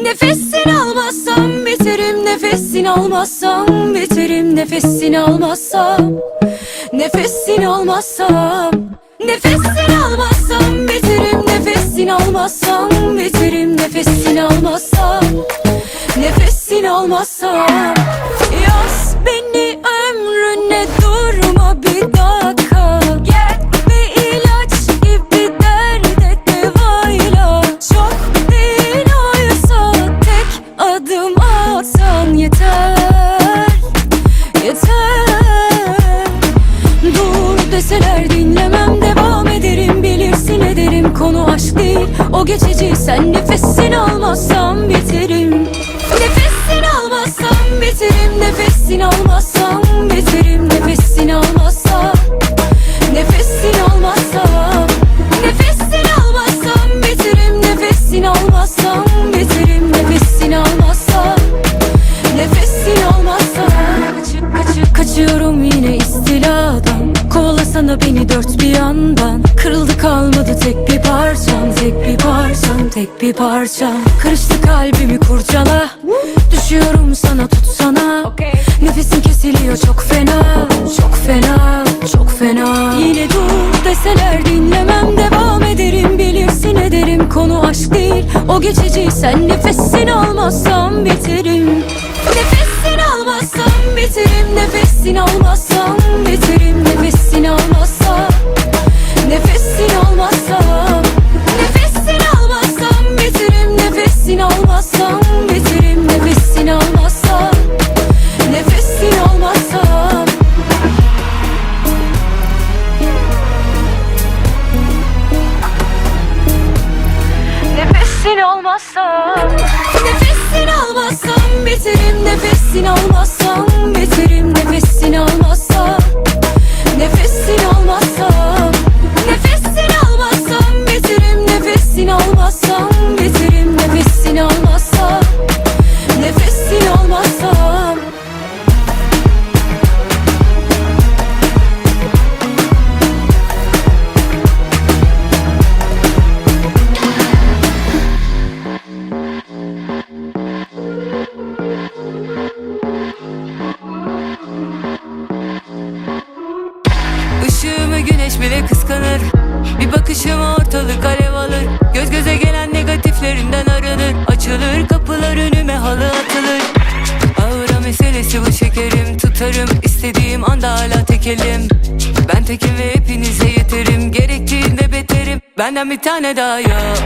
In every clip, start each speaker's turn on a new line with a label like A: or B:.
A: Nefesini almazsam biterim Nefesini almazsam biterim Nefesini almazsam Nefesini almazsam Nefesini almazsam biterim Nefesini almazsam biterim Nefesini almazsam Nefesini almazsam Geçici sen nefesini almazsam biterim Nefesini almazsam biterim Nefesini almazsam yandan. Kırıldı kalmadı tek bir parçam Tek bir parçam tek bir parçam. Karıştı kalbimi kurcala. Düşüyorum sana tutsana. Nefesim kesiliyor çok fena. Çok fena çok fena. Yine dur deseler dinlemem devam ederim. Bilirsin ederim konu aşk değil. O geçici sen nefesini almazsam biterim Nefesini almazsam biterim Nefesini almazsam biterim Nefesini almazsam almazsam biterim Nefesini
B: Tutarım istediğim anda hala tekelim. Ben tekim ve hepinize yeterim. Gerektiğinde beterim. Benden bir tane daha yok.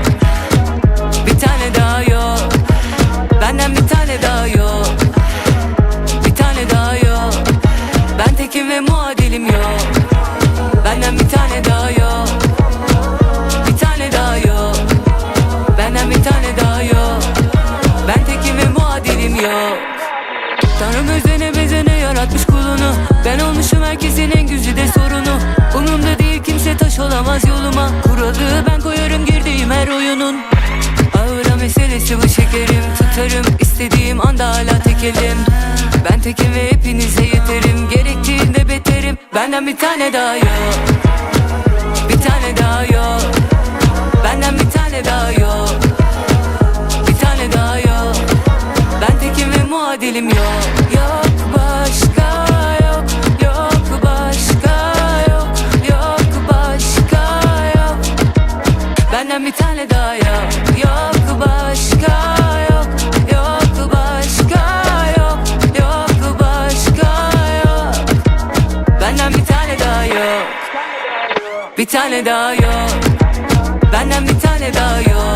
B: Bir tane daha yok. Benden bir tane daha yok herkesin en güzide sorunu. Umumda değil kimse taş olamaz yoluma. Kuralı ben koyarım girdiğim her oyunun. Aura meselesi bu şekerim. Tutarım istediğim anda hala tekelim. Ben tekim ve hepinize yeterim. Gerektiğinde beterim. Benden bir tane daha yok. Bir tane daha yok Bir tane daha yok. Benden bir tane daha yok